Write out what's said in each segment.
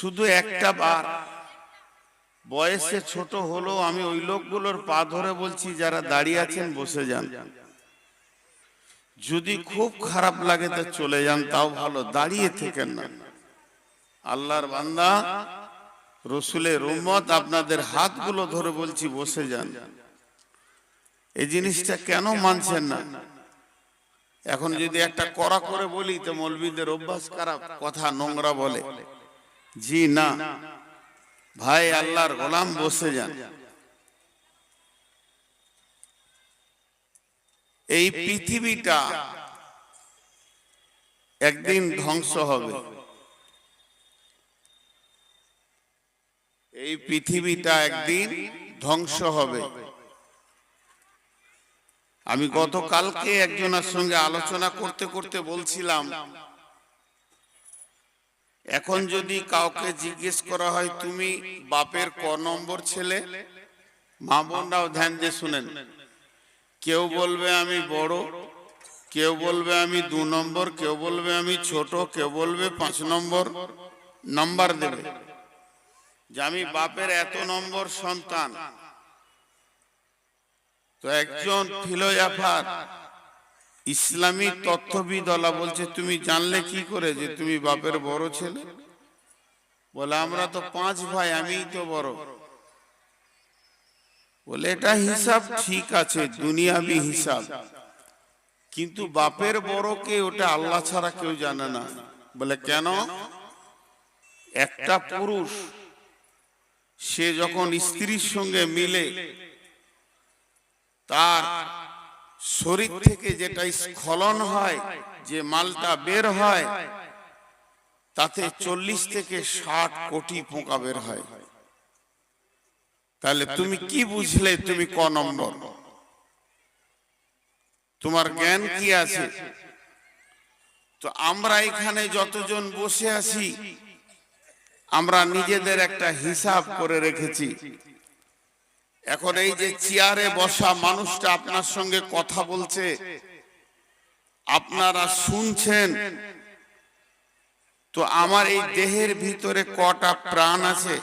শুধু একটা বার। বয়সে ছোট হলো আমি ওই লোকগুলোর পা ধরে বলছি, যারা দাঁড়িয়ে আছেন, বসে যান। যদি খুব খারাপ লাগে তো চলে যান, তাও ভালো, দাঁড়িয়ে থেকেন না। আল্লাহর বান্দা, রসুলের উম্মত, আপনাদের হাতগুলো ধরে বলছি, বসে যান। এই জিনিসটা কেন মানছেন না? এখন যদি একটা করা করে বলি, তো মৌলবীদের অভ্যাস খারাপ, কথা নোংরা বলে। জি না। ভাই, আল্লাহর গোলাম বসে যান। এই পৃথিবীটা একদিন ধ্বংস হবে। এই পৃথিবীটা একদিন ধ্বংস হবে। আমি গতকালকে একজনের সঙ্গে আলোচনা করতে করতে বলছিলাম এখন যদি কাউকে জিজ্ঞেস করা হয়, তুমি বাপের ক নম্বর ছেলে? মা বোনরাও ধ্যান দিয়ে শুনেন। কেউ বলবে, আমি বড়। কেউ বলবে, আমি দু নম্বর। কেউ বলবে, আমি ছোট। কেউ বলবে, পাঁচ নম্বর। নাম্বার দেবে। যে আমি বাপের এত নম্বর সন্তান। তো একজন ফিলোজাফার ইসলামী তথ্যবিদলা বলছে, তুমি জানলে কি করে যে তুমি বাপের বড় ছেলে? বলে, আমরা তো পাঁচ ভাই, আমিই তো বড়। বলে, এটা হিসাব ঠিক আছে, দুনিয়াবি হিসাব। কিন্তু বাপের বড় কে, ওটা আল্লাহ ছাড়া কেউ জানে না। বলে, কেন? একটা পুরুষ, সে যখন স্ত্রীর সঙ্গে মিলে, তার শরীর থেকে যেটা স্খলন হয়, যে মালটা বের হয়, তাতে চল্লিশ থেকে ষাট কোটি পোকা বের হয়। তাহলে তুমি কি বুঝলে তুমি ক নম্বর? তোমার জ্ঞান কি আছে? তো আমরা এখানে যতজন বসে আছি, আমরা নিজেদের একটা হিসাব করে রেখেছি। এখন এই যে চেয়ারে বসা মানুষটা আপনার সঙ্গে কথা বলছে, আপনারা শুনছেন? তো আমার এই দেহের ভিতরে কটা প্রাণ আছে?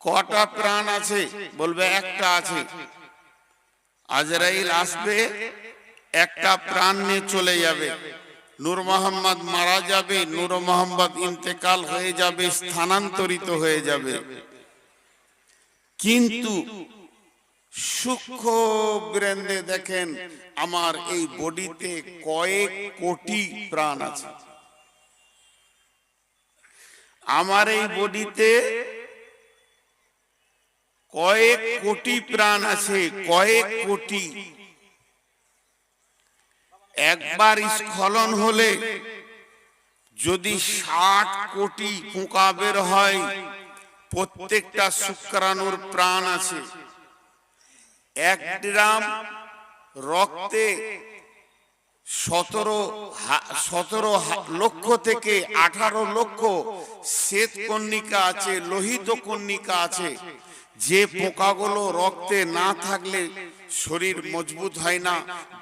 কটা প্রাণ আছে? বলবে একটা আছে। আজরাইল আসবে, একটা প্রাণ নিয়ে চলে যাবে। নূর মোহাম্মদ মারা যাবে, নূর মোহাম্মদ ইন্তেকাল হয়ে যাবে, স্থানান্তরিত হয়ে যাবে। কিন্তু সূক্ষ্ম ব্রেন্দে দেখেন, আমার এই বডিতে কয়েক কোটি প্রাণ আছে। আমার এই বডিতে কয়েক কোটি প্রাণ আছে, কয়েক কোটি। একবার স্খলন হলে যদি ষাট কোটি পোকা বের হয় প্রত্যেকটা শুক্রাণুর প্রাণ আছে। এক গ্রাম রক্তে সতেরো সতেরো লক্ষ থেকে আঠারো লক্ষ শ্বেত কন্যিকা আছে, লোহিত কন্যিকা আছে। যে পোকাগুলো রক্তে না থাকলে শরীর মজবুত হয় না,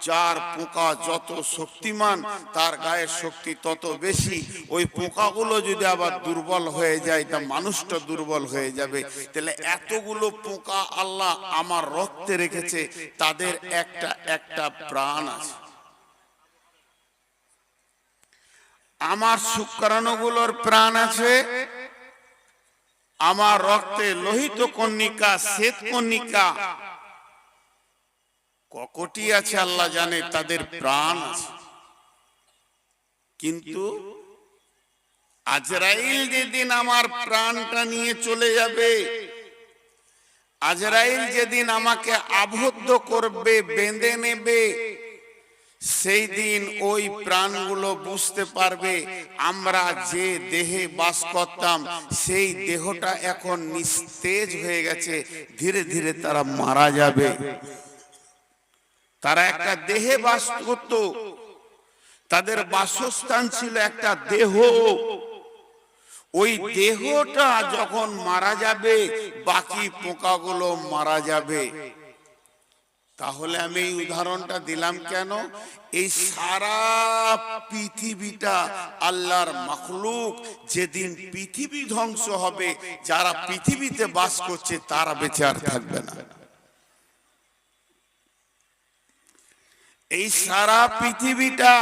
যার পোকা যত শক্তিমান, তার গায়ের শক্তি তত বেশি। ওই পোকাগুলো যদি আবার দুর্বল হয়ে যায়, তা মানুষটা দুর্বল হয়ে যাবে। তাহলে এতগুলো পোকা আল্লাহ আমার রক্তে রেখেছে, তাদের একটা একটা প্রাণ আছে। আমার শুক্রাণুগুলোর প্রাণ আছে। আমার রক্তে লোহিত কন্যিকা শ্বেত কন্যিকা ককটি আছে, আল্লাহ জানে, তাদের প্রাণ আছে। কিন্তু আজরাইল যেদিন আমার প্রাণটা নিয়ে চলে যাবে, আজরাইল যেদিন আমাকে আবদ্ধ করবে, বেঁধে নেবে, সেই দিন ওই প্রাণগুলো বুঝতে পারবে, আমরা যে দেহে বাস করতাম, সেই দেহটা এখন নিস্তেজ হয়ে গেছে, ধীরে ধীরে তারা মারা যাবে। তারা একটা দেহে বাস করত। তাদের বাসস্থান ছিল একটা দেহ। ওই দেহটা যখন মারা যাবে, বাকি পোকাগুলো মারা যাবে। তাহলে আমি এই উদাহরণটা দিলাম কেন? এই সারা পৃথিবীটা আল্লাহর মখলুক। যেদিন পৃথিবী ধ্বংস হবে, যারা পৃথিবীতে বাস করছে, তারা বেঁচে আর থাকবে না। এই সারা পৃথিবীটা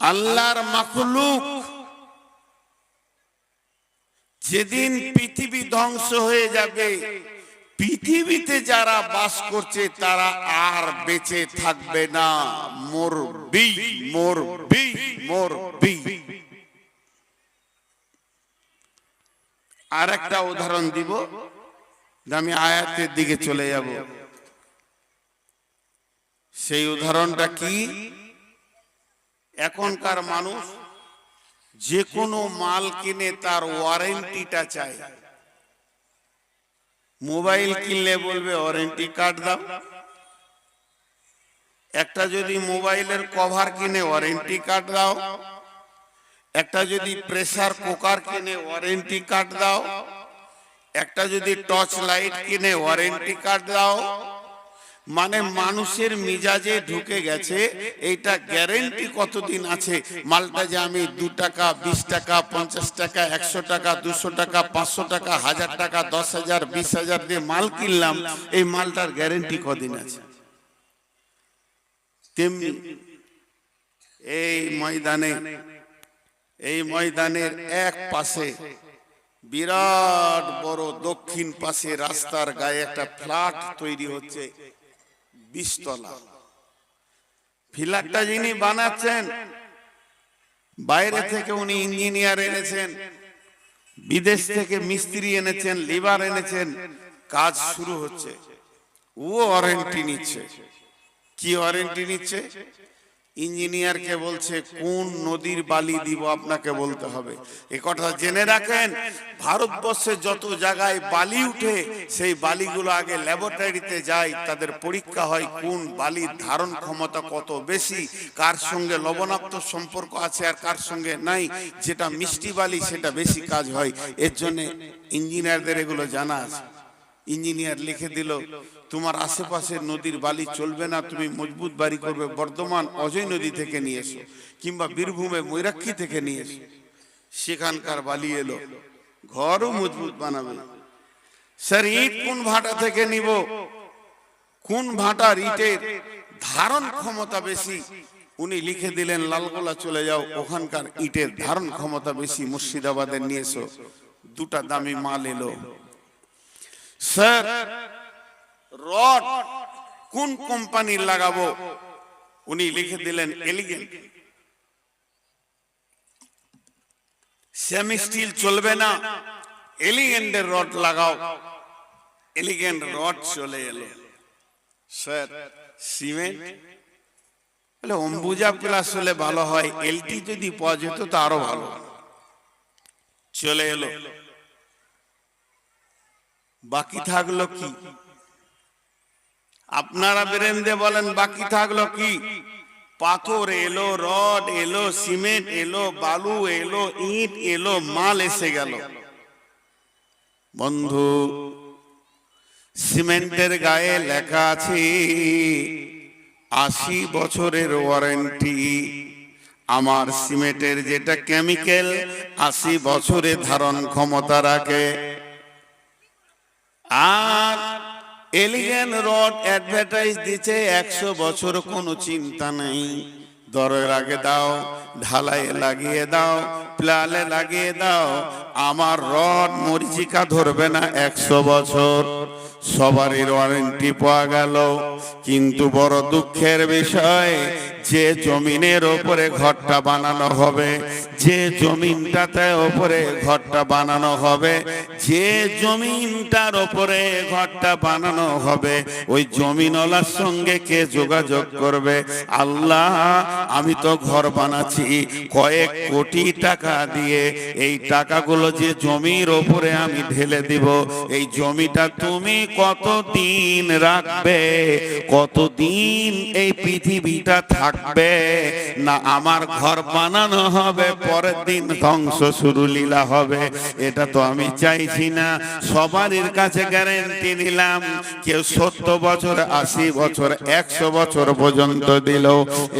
আল্লাহর মখলুক। যেদিন পৃথিবী ধ্বংস হয়ে যাবে, পৃথিবীতে যারা বাস করছে, তারা আর বেঁচে থাকবে না। মরবি মরবি মরবি। আর একটা উদাহরণ দিব, আমি আয়াতের দিকে চলে যাব। সেই উদাহরণটা কি? এখনকার মানুষ যে কোনো মাল কিনে তার ওয়ারেন্টিটা চায়। মোবাইল কিনলে বলবে, ওয়ারেন্টি কার্ড দাও। একটা যদি মোবাইলের কভার কিনে, ওয়ারেন্টি কার্ড দাও। একটা যদি প্রেসার কুকার কিনে, ওয়ারেন্টি কার্ড দাও। একটা যদি টর্চ লাইট কিনে, ওয়ারেন্টি কার্ড দাও। মানে মানুষের মিজাজে ঢুকে গেছে, এইটা গ্যারেন্টি কতদিন আছে? মালটা যে আমি দু টাকা, বিশ টাকা, পঞ্চাশ টাকা, একশো টাকা, দুশো টাকা, পাঁচশো টাকা, হাজার টাকা, দশ হাজার, বিশ হাজার দিয়ে মাল কিনলাম, এই মালটার গ্যারেন্টি কদিন আছে? তেমনি এই ময়দানে, এই ময়দানের এক পাশে বিরাট বড় দক্ষিণ পাশে রাস্তার গায়ে একটা ফ্ল্যাট তৈরি হচ্ছে। বিশতলা ফ্ল্যাটটা যিনি বানাচ্ছেন, বাইরে থেকে উনি ইঞ্জিনিয়ার এনেছেন, বিদেশ থেকে মিস্ত্রি এনেছেন লিভার এনেছেন, কাজ শুরু হচ্ছে। ও ওয়ারেন্টি নিচ্ছে। কি ওয়ারেন্টি নিচ্ছে? ইঞ্জিনিয়ারকে বলছে কোন নদীর বালি দিব আপনাকে বলতে হবে? এ কথা জেনে রাখেন ভারতবর্ষে যত জায়গায় বালি উঠে সেই বালিগুলো আগে ল্যাবরেটরিতে যায় তাদের পরীক্ষা হয় কোন বালির ধারণ ক্ষমতা কত বেশি কার সঙ্গে লবণাক্ত সম্পর্ক আছে আর কার সঙ্গে নাই যেটা মিষ্টি বালি সেটা বেশি কাজ হয়। এর জন্য ইঞ্জিনিয়ারদের এগুলো জানা আছে। ইঞ্জিনিয়ার লিখে দিল তোমার আশেপাশের নদীর বালি চলবে না, তুমি মজবুত বাড়ি করবে, বর্ধমান অজয় নদী থেকে নিয়ে এসো, কিংবা বীরভূমে মৈরাক্ষী থেকে নিয়ে এসো। সেখানকার বালি এলো, ঘরও মজবুত বানাবে। স্যার, ইট কোন ভাটা থেকে নিব? কোন ভাটার ইটের ধারণ ক্ষমতা বেশি? উনি লিখে দিলেন, লালগোলা চলে যাও, ওখানকার ইটের ধারণ ক্ষমতা বেশি, মুর্শিদাবাদের নিয়ে এসো। দুটা দামি মাল এলো। স্যার রড কোন কোম্পানির লাগাবো? উনি লিখে দিলেন এলিগেন্ট সেমি স্টিল চলবে না। এলিগেন্টের রড লাগাও। এলিগেন্ট রড চলে এলো। স্যার সিমেন্ট বলে অম্বুজা প্লাস হলে ভালো হয় এলটি যদি পাওয়া যেত তো আরও ভালো। চলে এলো। বাকি থাকল কি? আপনারা বেরেন্দে বলেন, বাকি থাকল কি? পাথর এলো, রড এলো, সিমেন্ট এলো, বালু এলো, ইট এলো, মাল এসে গেল। বন্ধু, সিমেন্টের গায়ে লেখা আছে, আশি বছরের ওয়ারেন্টি। আমার সিমেন্টের যেটা কেমিক্যাল, আশি বছরে ধারণ ক্ষমতা রাখে। আর এলিগেন রড অ্যাডভার্টাইজ দিচ্ছে একশো বছর কোনো চিন্তা নেই। দরের আগে দাও ঢালাইয়ে লাগিয়ে দাও, প্লালে লাগিয়ে দাও। আমার রড মরিচিকা ধরবে না একশো বছর। সবারই ওয়ারেন্টি পাওয়া গেল। কিন্তু বড় দুঃখের বিষয় যে জমিনের ওপরে ঘরটা বানানো হবে, যে জমিনটাতে ওপরে ঘরটা বানানো হবে, যে জমিনটার ওপরে ঘরটা বানানো হবে, ওই জমিনওয়ালার সঙ্গে কে যোগাযোগ করবে? আল্লাহ, আমি তো ঘর বানাচ্ছি, কয়েক কোটি টাকা দিয়ে এই টাকাগুলো যে জমির ওপরে আমি ঢেলে দিব, এই জমিটা তুমি কতদিন রাখবে? কতদিন এই পৃথিবীটা থাকবে থাকবে, না আমার ঘর বানানো হবে, পরের দিন ধ্বংস শুরু লীলা হবে। এটা তো আমি চাইছি না। সবারই কাছে গ্যারেন্টি নিলাম, কেউ সত্তর বছর, আশি বছর, একশো বছর পর্যন্ত দিল।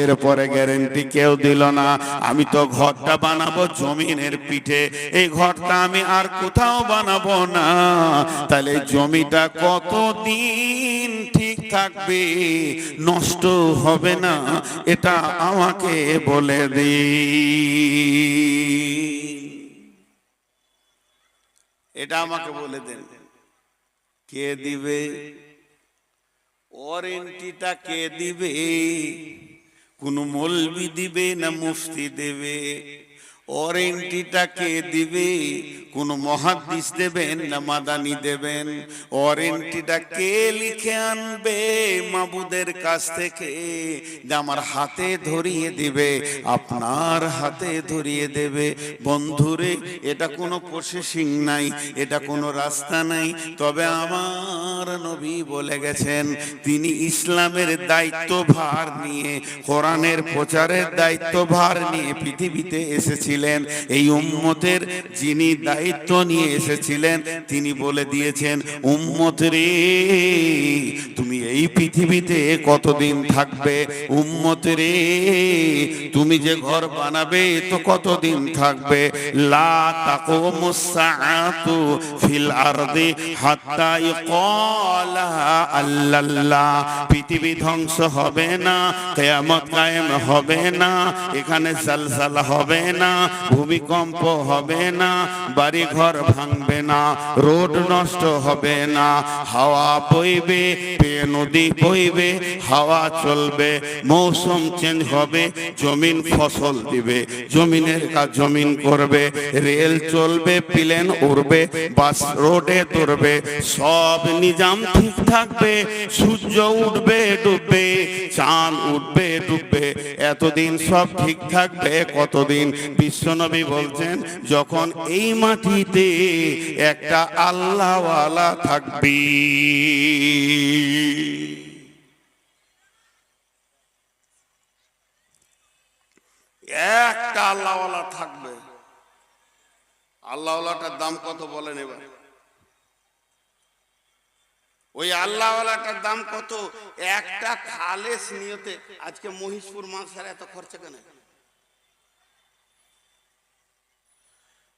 এরপরে গ্যারেন্টি কেউ দিল না। আমি তো ঘরটা বানাবো জমিনের পিঠে। এই ঘরটা আমি আর কোথাও বানাবো না। তাহলে জমিটা কতদিন ঠিক থাকবে, নষ্ট হবে না, এটা আমাকে বলে দিন। এটা আমাকে বলে দেন। কে দিবে? ওয়ারেন্টিটা কে দিবে? কোন মলবি দিবে না মুফতি দেবে? ওয়ারেন্টিটা কে দিবে, কোন মহাদিস দেবেন, না মাদানি দেবেন। ওয়ারেন্টিটা কে লিখে আনবে? মাবুদের কাছ থেকে। যে আমার হাতে ধরিয়ে দিবে, আপনার হাতে ধরিয়ে দেবে। বন্ধুরে, এটা কোনো প্রসেসিং নাই, এটা কোনো রাস্তা নাই। তবে আমার নবী বলে গেছেন, তিনি ইসলামের দায়িত্বভার নিয়ে, কোরআনের প্রচারের দায়িত্বভার নিয়ে পৃথিবীতে এসেছিলেন। এই উম্মতের যিনি দায়িত্ব নিয়ে এসেছিলেন, তিনি বলে দিয়েছেন উম্মত রে তুমি এই পৃথিবীতে কতদিন থাকবে? উম্মত রে তুমি যে ঘর বানাবে তো কতদিন থাকবে? লা তাকুমুস সাআতু ফিল আরদি হাত্তা ইকালা আল্লাল্লাহ। পৃথিবী ধ্বংস হবে না, কিয়ামত কায়েম হবে না, এখানে জালজালা হবে না। ভূমিকম্প হবে না বাড়ি ঘর ভাঙবে না, রোড নষ্ট হবে না, হাওয়া বইবে নদী বইবে, হাওয়া চলবে, মৌসুম চেঞ্জ হবে, জমিন ফসল দিবে, জমিনের কাজ জমিন করবে, রেল চলবে, প্লেন উড়বে, বাস রোডে সব নিজাম ঠিক থাকবে, সূর্য উঠবে, ডুববে, চাঁদ উঠবে, ডুববে, এতদিন সব ঠিক থাকবে, কতদিন বিশ্বনবী বলছেন, যখন এই মাটিতে একটা আল্লাহওয়ালা থাকবি। একটা আল্লাহওয়ালা থাকবে। আল্লাহওয়ালাটার দাম কত বলেন এবার? ওই আল্লাহওয়ালাটার দাম কত? একটা খালেস নিয়তে, আজকে মহিষপুর মাসার এত খরচা কেন?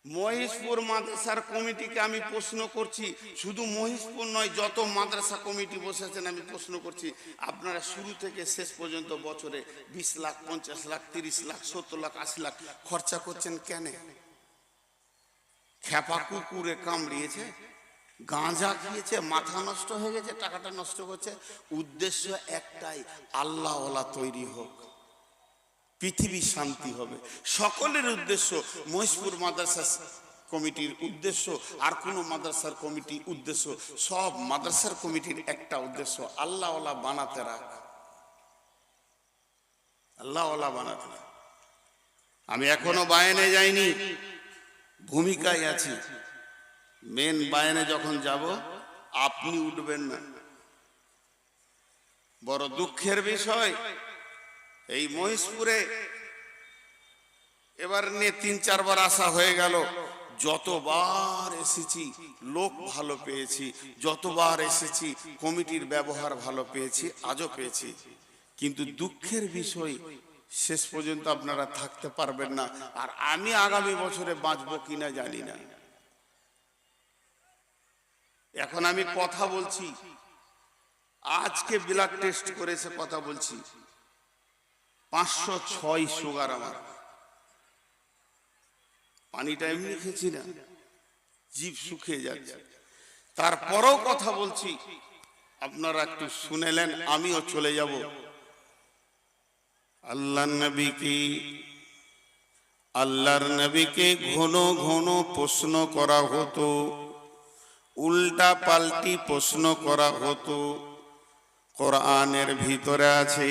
মহিষপুর মাদ্রাসার কমিটিকে আমি প্রশ্ন করছি। শুধু মহিষপুর নয়, যত মাদ্রাসা কমিটি বসেছেন, আমি প্রশ্ন করছি, আপনারা শুরু থেকে শেষ পর্যন্ত বছরে বিশ লাখ, পঞ্চাশ লাখ, তিরিশ লাখ, সত্তর লাখ, আশি লাখ খরচা করছেন কেন? খেপা কুকুরে কামড়িয়েছে, গাঁজা খেয়েছে, মাথা নষ্ট হয়ে গেছে, টাকাটা নষ্ট করছে। উদ্দেশ্য একটাই, আল্লাহওয়ালা তৈরি হোক। পৃথিবী শান্তি হবে। সকলের উদ্দেশ্য মহিষপুর মাদ্রাসা কমিটির উদ্দেশ্য আর কোনো মাদ্রাসার কমিটি উদ্দেশ্য। সব মাদ্রাসার কমিটির একটা উদ্দেশ্য, আল্লাহওয়ালা বানাতে রাখ। আল্লাহওয়ালা বানাতে রাখ। আমি এখনও বায়নে যাইনি, ভূমিকায় আছি। মেন বায়নে যখন যাব, আপনি উঠবেন না। বড় দুঃখের বিষয় এই মহিষপুরে এবার নিয়ে তিন চারবার আসা হয়ে গেল। যতবার এসেছি, লোক ভালো পেয়েছি। যতবার এসেছি, কমিটির ব্যবহার ভালো পেয়েছি, আজও পেয়েছি। কিন্তু দুঃখের বিষয়, শেষ পর্যন্ত আপনারা থাকতে পারবেন না। আর আমি আগামী বছরে বাঁচবো কিনা জানি না। এখন আমি কথা বলছি। আজকে ব্লাড টেস্ট করেছে কথা বলছি। পাঁচশো ছয় সুগার আমার। পানিটা এমনি খেয়েছি না, জীব শুকিয়ে যাচ্ছে। তারপরেও কথা বলছি, আপনারা একটু শুনেলেন আমিও চলে যাব। আল্লাহ নবীকে, আল্লাহর নবীকে ঘন ঘন প্রশ্ন করা হতো, উল্টা পাল্টি প্রশ্ন করা হতো। কোরআনের ভিতরে আছে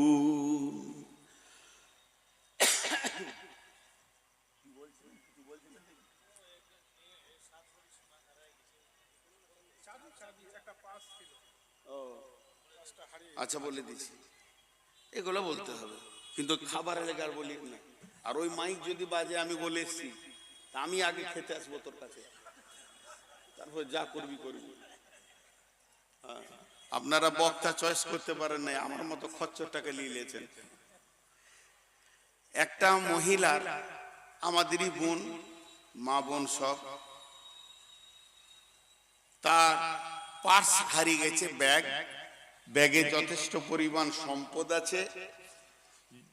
আচ্ছা বলে দিচ্ছি। এগুলো বলতে হবে। কিন্তু খাবার লেগার বলি না। আর ওই মাইক যদি বাজে আমি বলে এসছি। আমি আগে খেতে আসব তোর কাছে। তারপর যা করবি করবি। হ্যাঁ, আপনারা বক্তা চয়েস করতে পারেন নাই আমার মতো খচ্চরটাকে নিয়েছেন একটা মহিলার আমাদেরই বোন মা বোন সব তার পার্স হারিয়ে গেছে ব্যাগ। ব্যাগে যথেষ্ট পরিমাণ সম্পদ আছে।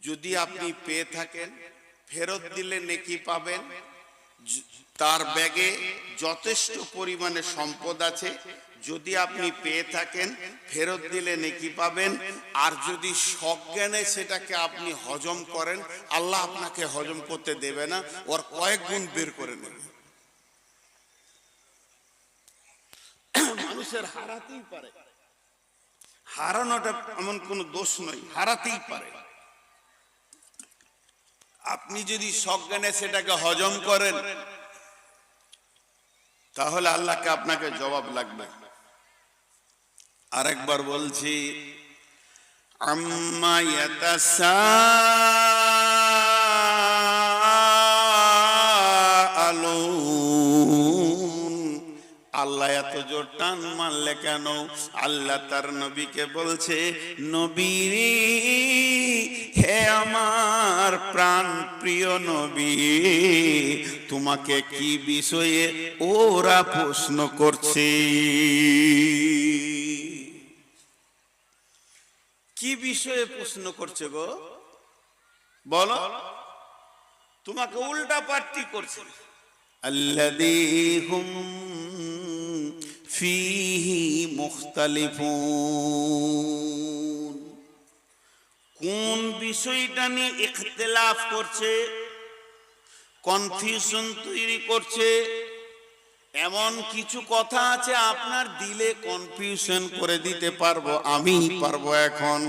যদি আপনি পেয়ে থাকেন ফেরত দিলে নেকি পাবেন। তার ব্যাগে যথেষ্ট পরিমাণে সম্পদ আছে। যদি আপনি পেয়ে থাকেন ফেরত দিলে নেকি পাবেন। আর যদি সজ্ঞানে সেটাকে আপনি হজম করেন আল্লাহ আপনাকে হজম করতে দেবে না। ওর কয়েক গুণ বের করে নেবে। মানুষের হারাতেই পারে। হারানোটা এমন কোনো দোষ নয়, হারাতেই পারে। আপনি যদি সজ্ঞানে সেটাকে হজম করেন, তাহলে আল্লাহকে আপনাকে জবাব লাগবে। আরেকবার বলছি, আম্মা ইয়াতাসাআলুন আল্লাহ এত জোর টান মানলে কেন? আল্লাহ তার নবীকে বলছে নবী হে আমার প্রাণ প্রিয় নবী, তোমাকে কি বিষয়ে ওরা প্রশ্ন করছে? কি বিষয়ে প্রশ্ন করছে গো? বলো। তোমাকে উল্টা পার্টি করছে। আল্লাহ فيه مختلفون কোন বিষয়টা নিয়ে ইখতিলাফ করছে কনফিউশন তৈরি করছে এমন কিছু কথা আছে আপনার দিলে কনফিউশন করে দিতে পারবো আমি পারবো এখন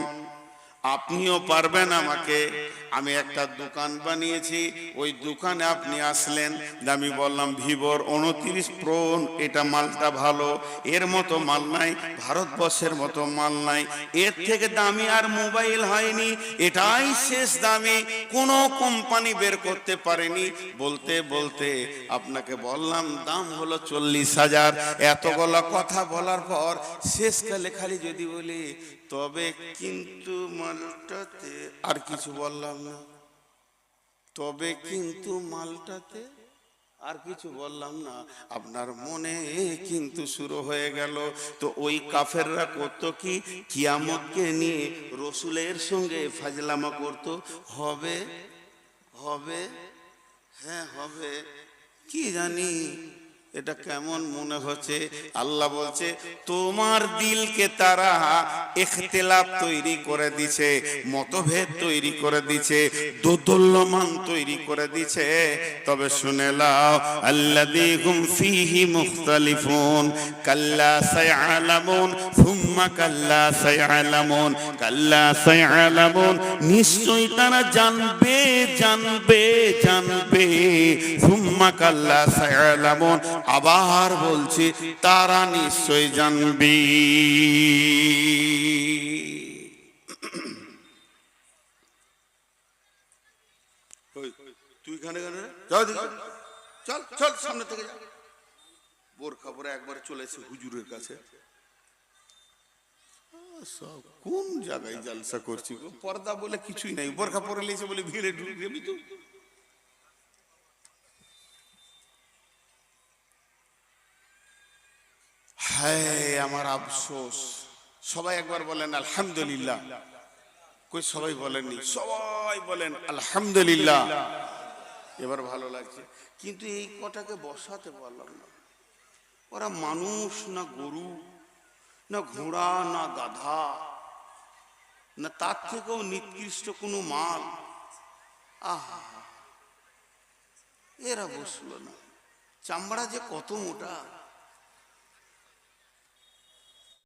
আপনিও পারবেন আমাকে। আমি একটা দোকান বানিয়েছি, ওই দোকানে আপনি আসলেন। আমি বললাম, ভিভোর উনত্রিশ প্রো, এটা মালটা ভালো। এর মতো মাল নাই, ভারতবর্ষের মতো মাল নাই। এর থেকে দামি আর মোবাইল হয়নি, এটাই শেষ দামি। কোনো কোম্পানি বের করতে পারেনি। বলতে বলতে আপনাকে বললাম, দাম হলো চল্লিশ হাজার। এতগুলো কথা বলার পর শেষকালে খালি যদি বলি তবে কিন্তু মালটাতে আর কিছু বললাম না। তবে কিন্তু মালটাতে আর কিছু বললাম না। আপনার মনে কিন্তু শুরু হয়ে গেল। তো ওই কাফেররা করতো কি? কিয়ামতকে নিয়ে রসুলের সঙ্গে ফাজলামা করত। হবে? হবে? হ্যাঁ হবে। কি জানি? এটা কেমন মনে হচ্ছে? আল্লাহ বলছে, তোমার দিলকে তারা ইখতিলাফ তৈরি করে দিছে, মতভেদ তৈরি করে দিছে দোদল্যমান তৈরি করে দিছে। তবে শুনে লাও আল্লাযী হুম ফীহি মুখতালিফুন, কাল্লা সায়ালামুন, সুম্মা কাল্লা সায়ালামুন কাল্লা সায়ালামুন। নিশ্চয়ই তারা জানবে জানবে জানবে। সুম্মা কাল্লা সায়ালামুন আবার বলছি তারা নিশ্চয় জানবি। তুই খানে চল চল সামনে থেকে যা। বোরখা পরে একবারে চলে এসে হুজুরের কাছে। কোন জায়গায় জালসা করছি পর্দা বলে কিছুই নাই। বোরখা পরে লেছে বলে ভিড়ে ঢুকে যাবি তো হায়, আমার আফসোস। সবাই একবার বলেন, আলহামদুলিল্লাহ। কই সবাই বলেননি? সবাই বলেন, আলহামদুলিল্লাহ। এবার ভালো লাগছে। কিন্তু এই কটাকে বসাতে পারলাম না। ওরা মানুষ না গরু, না ঘোড়া, না গাধা, না তার থেকেও নিকৃষ্ট কোনো মাল। আহা, এরা বসল না। চামড়া যে কত মোটা।